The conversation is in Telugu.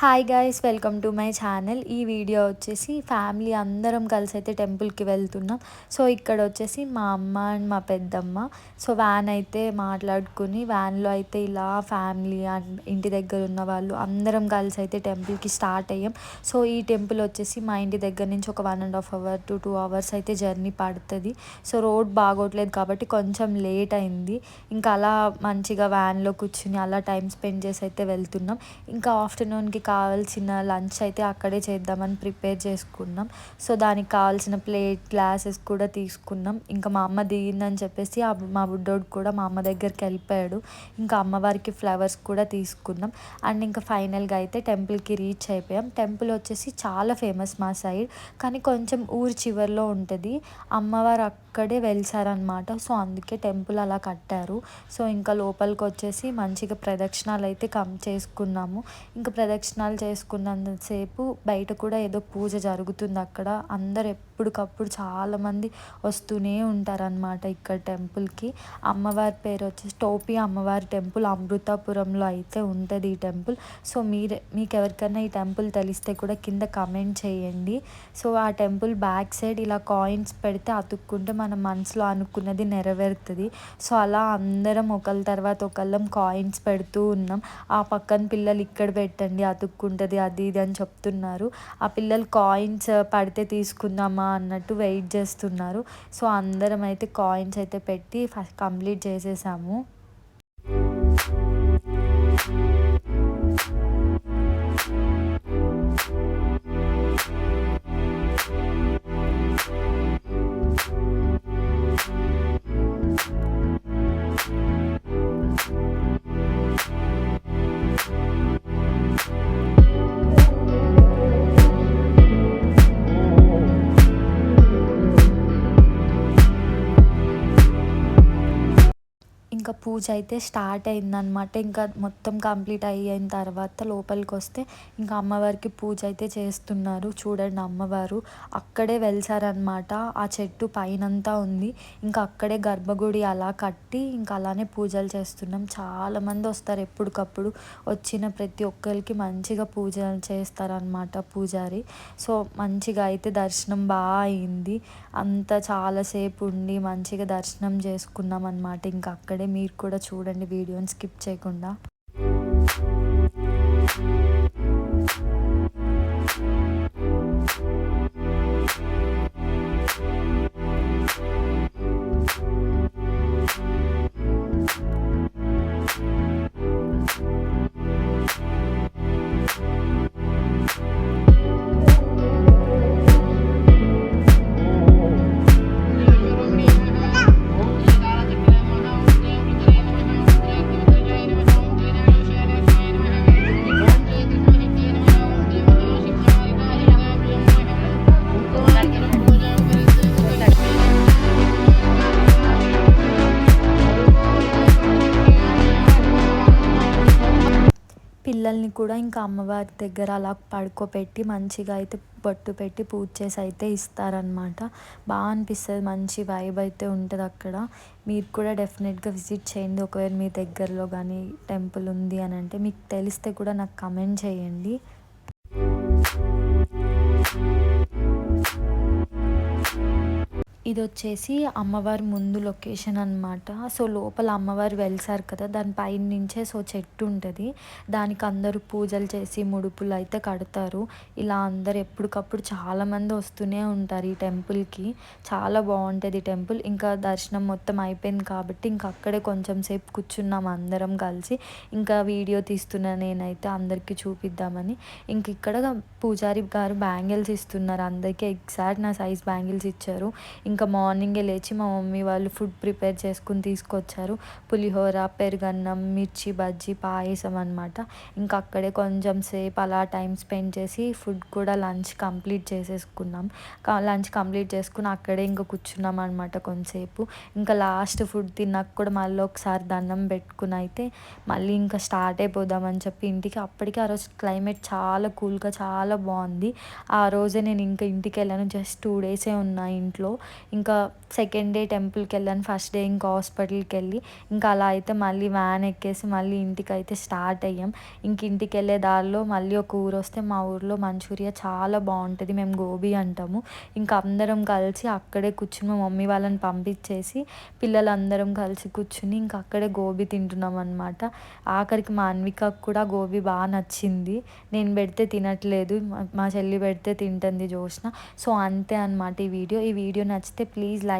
Hi guys welcome to my channel ఈ వీడియో వచ్చేసి ఫ్యామిలీ అందరం కలిసి అయితే టెంపుల్కి వెళ్తున్నాం. సో ఇక్కడ వచ్చేసి మా అమ్మ అండ్ మా పెద్దమ్మ. సో వ్యాన్ అయితే మాట్లాడుకుని వ్యాన్లో అయితే ఇలా ఫ్యామిలీ అండ్ ఇంటి దగ్గర ఉన్న వాళ్ళు అందరం కలిసి అయితే టెంపుల్కి స్టార్ట్ అయ్యాం. సో ఈ టెంపుల్ వచ్చేసి మా ఇంటి దగ్గర నుంచి ఒక one and half hour to two hours అయితే జర్నీ పడుతుంది. సో రోడ్ బాగోట్లేదు కాబట్టి కొంచెం లేట్ అయింది. ఇంకా అలా మంచిగా వ్యాన్లో కూర్చుని అలా టైం స్పెండ్ చేసి అయితే వెళ్తున్నాం. ఇంకా ఆఫ్టర్నూన్కి కావాల్సిన లంచ్ అయితే అక్కడే చేద్దామని ప్రిపేర్ చేసుకున్నాం. సో దానికి కావాల్సిన ప్లేట్ గ్లాసెస్ కూడా తీసుకున్నాం. ఇంకా మా అమ్మ దిగిందని చెప్పేసి మా బుడ్డోడు కూడా మా అమ్మ దగ్గరికి వెళ్ళిపోయాడు. ఇంకా అమ్మవారికి ఫ్లవర్స్ కూడా తీసుకున్నాం. అండ్ ఇంకా ఫైనల్గా అయితే టెంపుల్కి రీచ్ అయిపోయాం. టెంపుల్ వచ్చేసి చాలా ఫేమస్ మా సైడ్. కానీ కొంచెం ఊరి చివరిలో ఉంటుంది. అమ్మవారు అక్కడే వెలిసారనమాట సో అందుకే టెంపుల్ అలా కట్టారు. సో ఇంకా లోపలికి వచ్చేసి మంచిగా ప్రదక్షిణాలు అయితే కమ్ చేసుకున్నాము. ఇంకా ప్రదక్షిణ దర్శనాలు చేసుకున్నంతసేపు బయట కూడా ఏదో పూజ జరుగుతుంది అక్కడ. అందరు ఎప్పటికప్పుడు చాలామంది వస్తూనే ఉంటారనమాట ఇక్కడ టెంపుల్కి. అమ్మవారి పేరు వచ్చేసి టోపీ అమ్మవారి టెంపుల్ అమృతాపురంలో అయితే ఉంటుంది ఈ టెంపుల్. సో మీరే మీకు ఎవరికైనా ఈ టెంపుల్ తెలిస్తే కూడా కింద కమెంట్ చేయండి. సో ఆ టెంపుల్ బ్యాక్ సైడ్ ఇలా కాయిన్స్ పెడితే అతుక్కుంటే మన మనసులో అనుకున్నది నెరవేరుతుంది. సో అలా అందరం ఒకళ్ళ తర్వాత ఒకళ్ళం కాయిన్స్ పెడుతూ ఉన్నాం. ఆ పక్కన పిల్లలు ఇక్కడ పెట్టండి అతుక్కుంటుంది అది ఇది అని చెప్తున్నారు. ఆ పిల్లలు కాయిన్స్ పడితే తీసుకుందామా అన్నట్టు వెయిట్ చేస్తున్నారు. సో అందరం అయితే కాయిన్స్ అయితే పెట్టి ఫస్ట్ కంప్లీట్ చేసేసాము. ఇంకా పూజ అయితే స్టార్ట్ అయిందనమాట ఇంకా మొత్తం కంప్లీట్ అయిన తర్వాత లోపలికి వస్తే ఇంకా అమ్మవారికి పూజ అయితే చేస్తున్నారు. చూడండి అమ్మవారు అక్కడే వెలిసారనమాట ఆ చెట్టు పైనంతా ఉంది. ఇంకా అక్కడే గర్భగుడి అలా కట్టి ఇంకా అలానే పూజలు చేస్తున్నాం. చాలామంది వస్తారు ఎప్పటికప్పుడు. వచ్చిన ప్రతి ఒక్కరికి మంచిగా పూజలు చేస్తారనమాట పూజారి. సో మంచిగా అయితే దర్శనం బాగా అయింది. అంతా చాలాసేపు ఉండి మంచిగా దర్శనం చేసుకున్నాం అనమాట ఇంకా అక్కడే మీరు కూడా చూడండి వీడియోని స్కిప్ చేయకుండా. పిల్లల్ని కూడా ఇంకా అమ్మవారి దగ్గర అలా పడుకోబెట్టి మంచిగా అయితే బొట్టు పెట్టి పూజ చేసి అయితే ఇస్తారనమాట బాగా అనిపిస్తుంది మంచి వైబ్ అయితే ఉంటుంది అక్కడ. మీరు కూడా డెఫినెట్గా విజిట్ చేయండి. ఒకవేళ మీ దగ్గరలో కానీ టెంపుల్ ఉంది అని అంటే మీకు తెలిస్తే కూడా నాకు కమెంట్ చేయండి. ఇది వచ్చేసి అమ్మవారి ముందు లొకేషన్ అనమాట సో లోపల అమ్మవారు వెలిసారు కదా దాని పైన నుంచే సో చెట్టు ఉంటుంది. దానికి అందరూ పూజలు చేసి ముడుపులు అయితే కడతారు. ఇలా అందరు ఎప్పటికప్పుడు చాలామంది వస్తూనే ఉంటారు ఈ టెంపుల్కి. చాలా బాగుంటుంది టెంపుల్. ఇంకా దర్శనం మొత్తం అయిపోయింది కాబట్టి ఇంకా అక్కడే కొంచెం సేపు కూర్చున్నాం అందరం కలిసి. ఇంకా వీడియో తీస్తున్నా నేనైతే అందరికీ చూపిద్దామని. ఇంక ఇక్కడ పూజారి గారు బ్యాంగిల్స్ ఇస్తున్నారు. అందరికీ ఎగ్జాక్ట్ నా సైజ్ బ్యాంగిల్స్ ఇచ్చారు. ఇంకా ఇంకా మార్నింగే లేచి మా మమ్మీ వాళ్ళు ఫుడ్ ప్రిపేర్ చేసుకుని తీసుకొచ్చారు. పులిహోర పెరుగన్నం మిర్చి బజ్జీ పాయసం అనమాట ఇంకా అక్కడే కొంచెం సేపు అలా టైం స్పెండ్ చేసి ఫుడ్ కూడా లంచ్ కంప్లీట్ చేసేసుకున్నాం. లంచ్ కంప్లీట్ చేసుకుని అక్కడే ఇంకా కూర్చున్నాం అనమాట కొంతసేపు. ఇంకా లాస్ట్ ఫుడ్ తిన్నాక కూడా మళ్ళీ ఒకసారి దండం పెట్టుకుని అయితే మళ్ళీ ఇంకా స్టార్ట్ అయిపోదామని చెప్పి ఇంటికి అప్పటికే ఆ రోజు క్లైమేట్ చాలా కూల్గా చాలా బాగుంది. ఆ రోజే నేను ఇంకా ఇంటికి వెళ్ళాను. జస్ట్ టూ డేసే ఉన్నా ఇంట్లో. ఇంకా సెకండ్ డే టెంపుల్కి వెళ్ళాను ఫస్ట్ డే ఇంకా హాస్పిటల్కి వెళ్ళి ఇంకా అలా అయితే మళ్ళీ వ్యాన్ ఎక్కేసి మళ్ళీ ఇంటికి అయితే స్టార్ట్ అయ్యాం. ఇంక ఇంటికి వెళ్ళే దారిలో మళ్ళీ ఒక ఊరు వస్తే మా ఊర్లో మంచూరియా చాలా బాగుంటుంది మేము గోబీ అంటాము. ఇంకా అందరం కలిసి అక్కడే కూర్చుని మా మమ్మీ వాళ్ళని పంపించేసి పిల్లలందరం కలిసి కూర్చుని ఇంకా అక్కడే గోబీ తింటున్నాం అనమాట ఆఖరికి మా అన్వికకు కూడా గోబీ బాగా నచ్చింది. నేను పెడితే తినట్లేదు మా చెల్లి పెడితే తింటుంది జోష్న. సో అంతే అనమాట ఈ వీడియో. ఈ వీడియో నచ్చితే please like